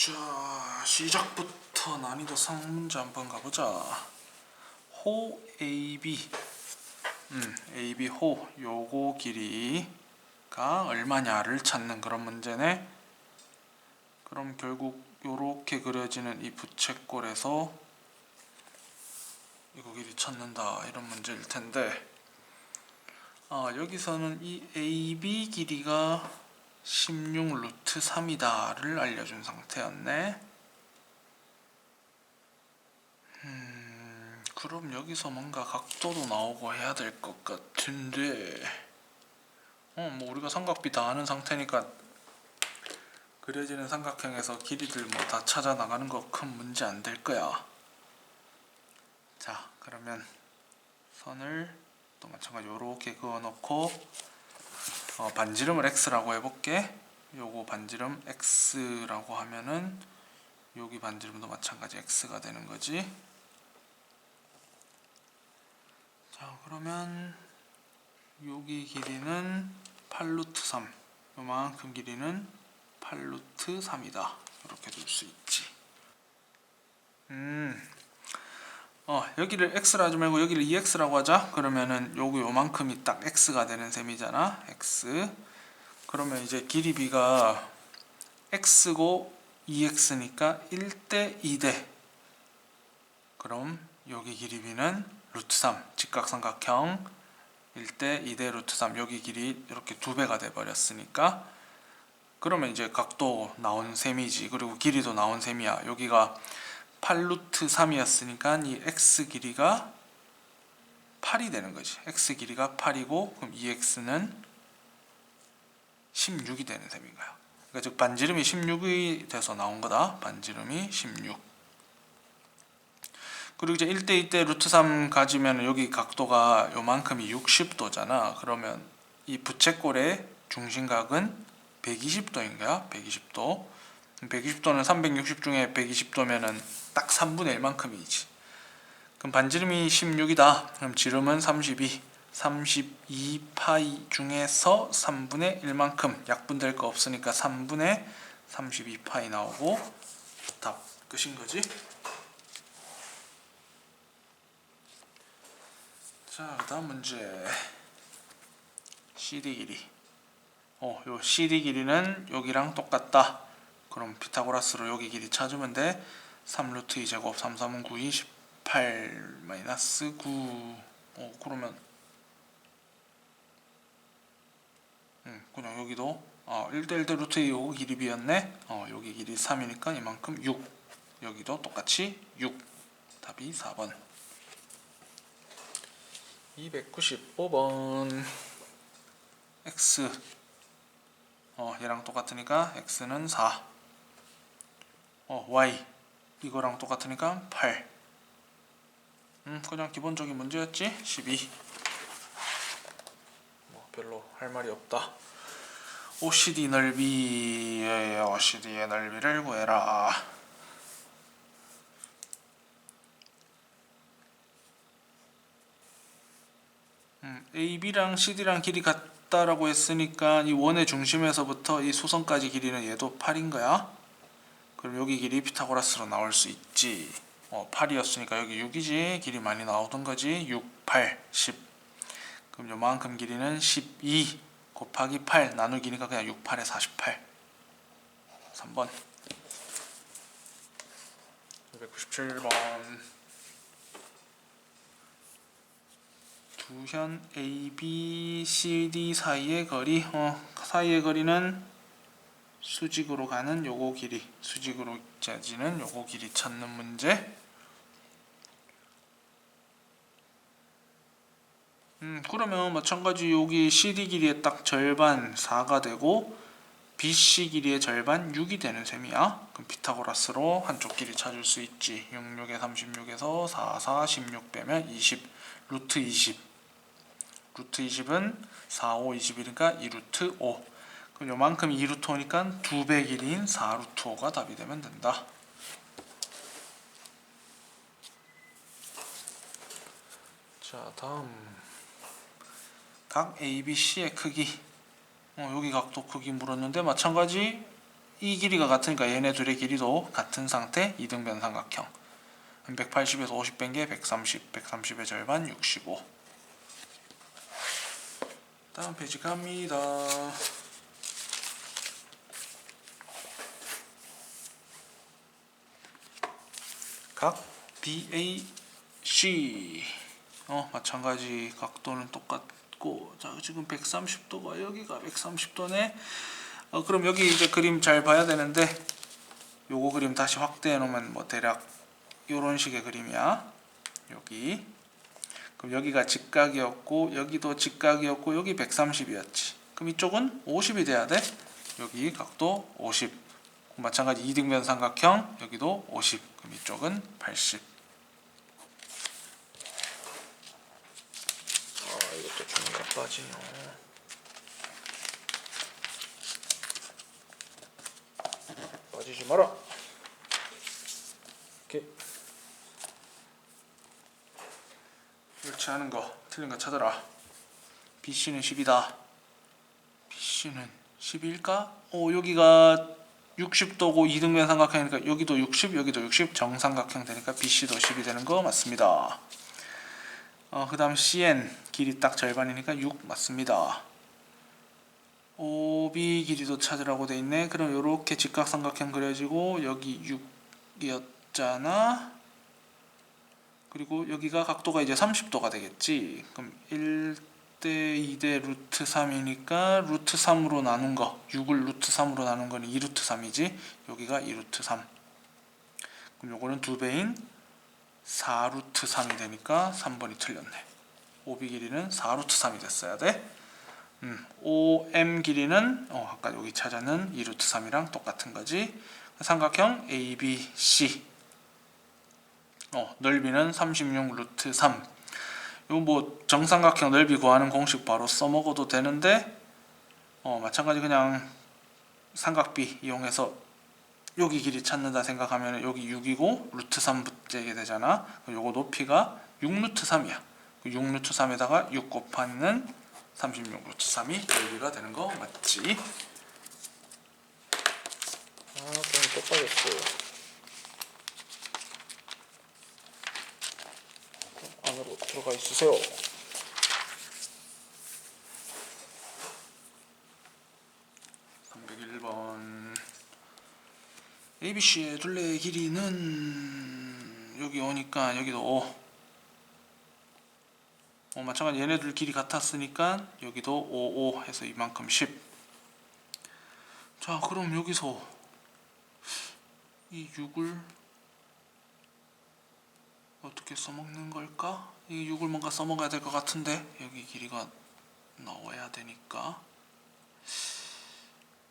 자 시작부터 난이도 상문제 한번 가보자. 호 AB 음 AB 호. 요거 길이가 얼마냐를 찾는 그런 문제네. 그럼 결국 요렇게 그려지는 이 부채꼴에서 이거 길이 찾는다 이런 문제일 텐데. 아 여기서는 이 AB 길이가 16 루트 3이다를 알려준 상태였네. 음, 그럼 여기서 뭔가 각도도 나오고 해야 될 것 같은데, 어, 뭐 우리가 삼각비 다 아는 상태니까 그려지는 삼각형에서 길이들 뭐 다 찾아 나가는 거 큰 문제 안 될 거야. 자, 그러면 선을 또 마찬가지 요렇게 그어 놓고 어, 반지름을 x라고 해볼게. 요거 반지름 x라고 하면은 여기 반지름도 마찬가지 x가 되는 거지. 자 그러면 여기 길이는 8루트 3 요만큼 길이는 8루트 3이다 이렇게 둘 수 있지 음 어, 여기를 x라 하지 말고 여기를 2x라고 하자. 그러면은 요거 요만큼이 딱 x가 되는 셈이잖아. x. 그러면 이제 길이 b가 x고 2x니까 1대 2대. 그럼 여기 길이 b는 루트 3 직각삼각형 1대 2대 루트 3 여기 길이 이렇게 두 배가 돼 버렸으니까 그러면 이제 각도 나온 셈이지. 그리고 길이도 나온 셈이야. 여기가 8루트 3이었으니까 이 x 길이가 8이 되는 거지. x 길이가 8이고 그럼 2x는 16이 되는 셈인 거야. 그러니까 즉 반지름이 16이 돼서 나온 거다. 반지름이 16. 그리고 이제 1대 2대 루트 3 가지면 여기 각도가 요만큼이 60도잖아. 그러면 이 부채꼴의 중심각은 120도인 거야. 120도. 120도는 360 중에 120도면은 딱 3분의 1만큼이지. 그럼 반지름이 16이다. 그럼 지름은 32. 32 파이 중에서 3분의 1만큼 약분될 거 없으니까 3분의 32 파이 나오고 답 끝인 거지. 자, 그다음 문제. CD 길이. 어, 요 CD 길이는 여기랑 똑같다. 그럼 피타고라스로 여기 길이 찾으면 돼. 3루트 2제곱 3 3은 9 28 마이너스 9 어, 그러면 음, 그냥 여기도 어, 1대 1대 루트 2 요거 길이 비었네. 어, 여기 길이 3이니까 이만큼 6. 여기도 똑같이 6. 답이 4번. 295번 x 어, 얘랑 똑같으니까 x는 4. 어, y 이거랑 똑같으니까 8. 음, 그냥 기본적인 문제였지? 12. 뭐 별로 할 말이 없다. OCD 넓이, OCD의 넓이를 구해라. 음, AB랑 CD랑 길이 같다라고 했으니까 이 원의 중심에서부터 이 소선까지 길이는 얘도 8인 거야. 그럼 여기 길이 피타고라스로 나올 수 있지. 어, 8이었으니까 여기 6이지. 길이 많이 나오던 거지. 6, 8, 10. 그럼 요만큼 길이는 12 곱하기 8 나누기니까 그냥 6, 8에 48. 3번. 297번. 두현 A, B, C, D 사이의 거리. 어, 사이의 거리는 수직으로 가는 요거 길이 수직으로 짜지는 요거 길이 찾는 문제. 음 그러면 마찬가지 여기 CD 길이의 딱 절반 4가 되고 BC 길이의 절반 6이 되는 셈이야. 그럼 피타고라스로 한쪽 길이 찾을 수 있지. 66에 36에서 4, 4, 16 빼면 20 루트 20 루트 20은 4, 5, 21이니까 2루트 5 그럼 요만큼 2루트 5니까 2배 길이인 4루트 5가 답이 되면 된다. 자 다음. 각 ABC의 크기. 어, 여기 각도 크기 물었는데 마찬가지 이 길이가 같으니까 얘네 둘의 길이도 같은 상태 이등변 삼각형. 180에서 50 뺀 게 130 130의 절반 65 다음 페이지 갑니다 각 BAC 어 마찬가지 각도는 똑같고 자 지금 130도가 여기가 130도네. 어 그럼 여기 이제 그림 잘 봐야 되는데 요거 그림 다시 확대해 놓으면 뭐 대략 요런 식의 그림이야. 여기. 그럼 여기가 직각이었고 여기도 직각이었고 여기 130이었지. 그럼 이쪽은 50이 돼야 돼? 여기 각도 50 마찬가지 이등변 삼각형 여기도 50 그럼 이쪽은 80 아 이것도 중간 빠지요 빠지지 마라. 이렇게 그렇지 않은 거 틀린 거 찾아라. BC는 10이다. BC는 10일까? 오 여기가 60도고 이등변 삼각형이니까 여기도 60 여기도 60 정삼각형 되니까 BC도 10이 되는 거 맞습니다 어, 그 다음 CN 길이 딱 절반이니까 6 맞습니다. OB 길이도 찾으라고 돼 있네. 그럼 이렇게 직각삼각형 그려지고 여기 6이었잖아. 그리고 여기가 각도가 이제 30도가 되겠지. 그럼 1 대 2대 루트 3이니까 루트 3으로 나눈 거 6을 루트 3으로 나눈 거는 2루트 3이지. 여기가 2루트 3. 그럼 요거는 두 배인 4루트 3이 되니까 3번이 틀렸네. OB 길이는 4루트 3이 됐어야 돼. 음, OM 길이는 어, 아까 여기 찾아는 2루트 3이랑 똑같은 거지. 삼각형 ABC. 어, 넓이는 36 루트 3. 이거 뭐 정삼각형 넓이 구하는 공식 바로 써먹어도 되는데 어, 마찬가지 그냥 삼각비 이용해서 여기 길이 찾는다 생각하면 여기 6이고 루트 3 붙게 되잖아. 요거 높이가 6 루트 3이야. 6 루트 3에다가 6 곱하는 36 루트 3이 여기가 되는 거 맞지? 아, 그럼. 안으로 들어가 있으세요. (301번) ABC의 둘레의 길이는 여기 오니까 여기도 5 어, 마찬가지 얘네들 길이 같았으니까 여기도 5, 5 해서 이만큼 10 자 그럼 여기서 이 6을 어떻게 써먹는 걸까? 이 6을 뭔가 써먹어야 될 것 같은데 여기 길이가 나와야 되니까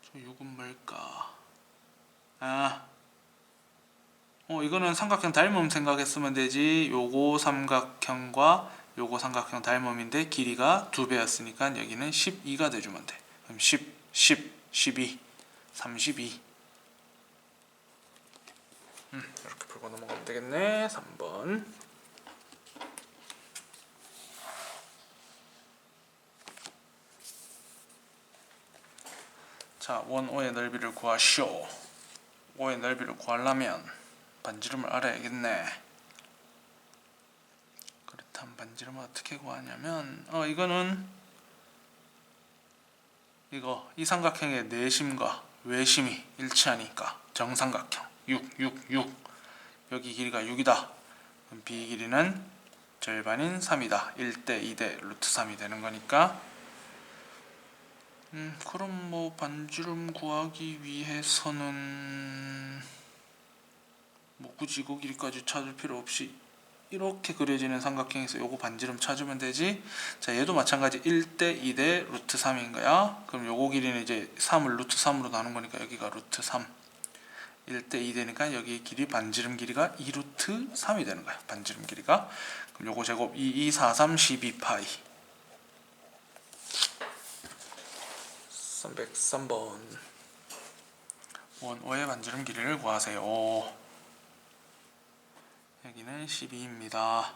저 6은 뭘까? 아, 어 이거는 삼각형 닮음 생각했으면 되지. 요거 삼각형과 요거 삼각형 닮음인데 길이가 두 배였으니까 여기는 12가 돼주면 돼. 그럼 10, 10, 12, 32. 음, 이렇게 풀고 넘어가면 되겠네. 3번. 자, 원오의 넓이를 구하시오. 5의 넓이를 구하려면 반지름을 알아야겠네. 그렇다면 반지름을 어떻게 구하냐면 어 이거는 이거 이 삼각형의 내심과 외심이 일치하니까 정삼각형 6, 6, 6 여기 길이가 6이다. 그럼 B 길이는 절반인 3이다. 1대 2대 루트 3이 되는 거니까 음, 그럼 뭐 반지름 구하기 위해서는 뭐 굳이 그 길이까지 찾을 필요 없이 이렇게 그려지는 삼각형에서 요거 반지름 찾으면 되지. 자, 얘도 마찬가지 1대 2대 루트 3인 거야. 그럼 요거 길이는 이제 3을 루트 3으로 나눈 거니까 여기가 루트 3. 1대 2 되니까 여기 길이 반지름 길이가 2루트 3이 되는 거야. 반지름 길이가. 그럼 요거 제곱 2, 2, 4, 3, 12파이. 303번 원 5의 반지름 길이를 구하세요. 여기는 12입니다.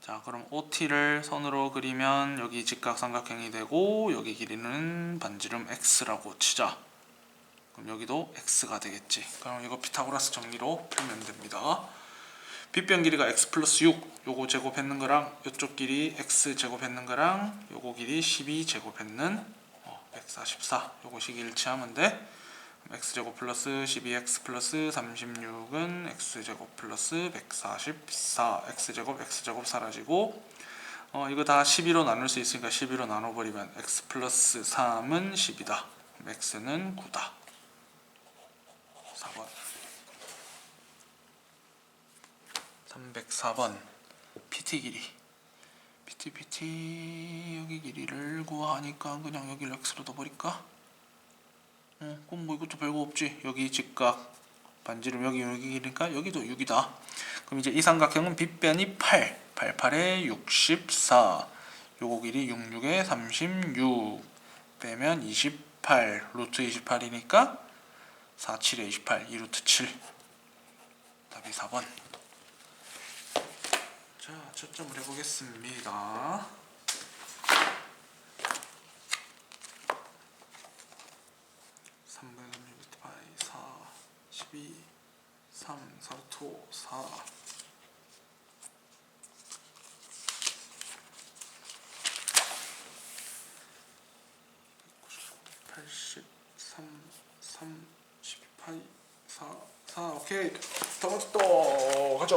자, 그럼 OT를 선으로 그리면 여기 직각 삼각형이 되고 여기 길이는 반지름 x라고 치자. 그럼 여기도 x가 되겠지. 그럼 이거 피타고라스 정리로 풀면 됩니다. 빗변 길이가 x 플러스 6 요거 제곱했는 거랑 이쪽 길이 x 제곱했는 거랑 요거 길이 12 제곱했는 어, 144 요거식 일치하면 돼. 그럼 x 제곱 플러스 12x 플러스 36은 x 제곱 플러스 144 x 제곱 x 제곱 사라지고 어 이거 다 12로 나눌 수 있으니까 12로 나눠버리면 x 플러스 3은 10이다. 그럼 x는 9다. 4번 304번 PT 길이. PT PT 여기 길이를 구하니까 그냥 여기를 x로 넣어버릴까? 어, 그럼 뭐 이것도 별거 없지. 여기 직각 반지름 여기 여기 길이니까 여기도 6이다. 그럼 이제 이 삼각형은 빗변이 8 88에 64 요거 길이 66에 36 빼면 28 루트 28이니까 47에 28 2루트 7 답이 4번 자 초점을 해보겠습니다. 삼분의 3 파이 4 12 3 4루트 5 4 83 3 12파이 4 4 오케이. 다 맞았다 가자